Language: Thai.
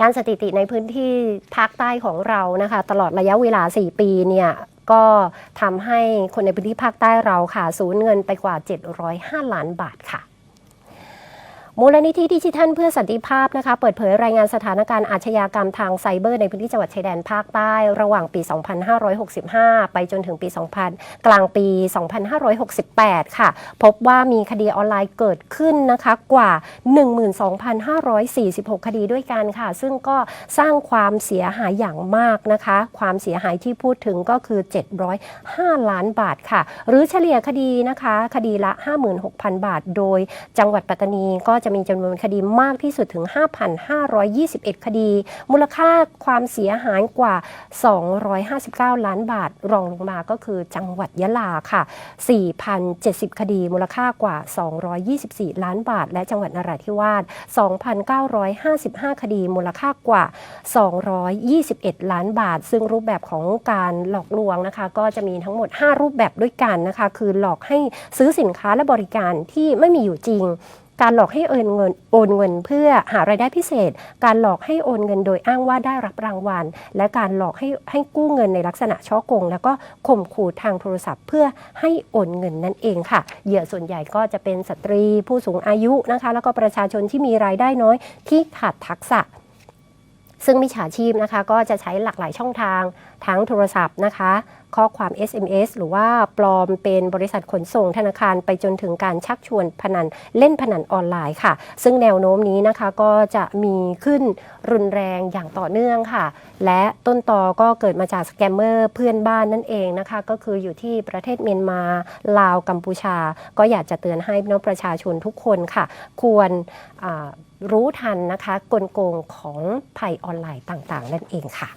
ด้านสถิติในพื้นที่ภาคใต้ของเรานะคะ ตลอดระยะเวลา 4 ปีเนี่ยก็ทำให้คนในพื้นที่ภาคใต้เราค่ะ สูญเงินไปกว่า 705 ล้านบาทค่ะ มูลนิธิดิจิทัลเพื่อสันติภาพนะคะเปิดเผยรายงานสถานการณ์อาชญากรรมทางไซเบอร์ในพื้นที่จังหวัดชายแดนภาคใต้ ระหว่างปี 2565 ไปจนถึงปี 2000 กลางปี 2568 ค่ะ พบว่ามีคดีออนไลน์เกิดขึ้นนะคะกว่า 12,546 คดีด้วยกันค่ะ ซึ่งก็สร้างความเสียหายอย่างมากนะคะ ความเสียหายที่พูดถึงก็คือ 705 ล้านบาทค่ะ หรือเฉลี่ยคดีนะคะ คดีละ 56,000 บาท โดยจังหวัดปัตตานีก็จะมีจำนวนคดีมากที่สุดถึง 5,521 คดี มูลค่าความเสียหายกว่า 259 ล้านบาท รองลงมาก็คือจังหวัดยะลาค่ะ 4,070 คดี มูลค่ากว่า 224 ล้านบาท และจังหวัดนราธิวาส 2,955 คดี มูลค่ากว่า 221 ล้านบาท ซึ่งรูปแบบของการหลอกลวงนะคะ ก็จะมีทั้งหมด 5 รูปแบบด้วยกันนะคะ คือหลอกให้ซื้อสินค้าและบริการที่ไม่มีอยู่จริง การหลอกให้โอนเงินโอนเงิน เพื่อหารายได้พิเศษ การหลอกให้โอนเงินโดยอ้างว่าได้รับรางวัล และการหลอกให้ให้กู้เงินในลักษณะช่อโกง แล้วก็ข่มขู่ทางโทรศัพท์ เพื่อให้โอนเงินนั่นเองค่ะ เหยื่อส่วนใหญ่ก็จะเป็นสตรีผู้สูงอายุนะคะ แล้วก็ประชาชนที่มีรายได้น้อยที่ขาดทักษะซึ่งมิจฉาชีพนะคะก็จะใช้หลากหลายช่องทางทั้งโทรศัพท์นะคะ ข้อความ SMS หรือว่าปลอมเป็นบริษัทขนส่งธนาคารไปจนถึงการชักชวนพนันเล่นพนันออนไลน์ค่ะ ซึ่งแนวโน้มนี้นะคะก็จะมีขึ้นรุนแรงอย่างต่อเนื่องค่ะ และต้นตอก็เกิดมาจากสแกมเมอร์เพื่อนบ้านนั่นเองนะคะ ก็คืออยู่ที่ประเทศเมียนมาลาวกัมพูชา ก็อยากจะเตือนให้พี่น้องประชาชนทุกคนค่ะ ควรรู้ทันนะคะกลโกงของภัยออนไลน์ต่างๆ นั่นเองค่ะ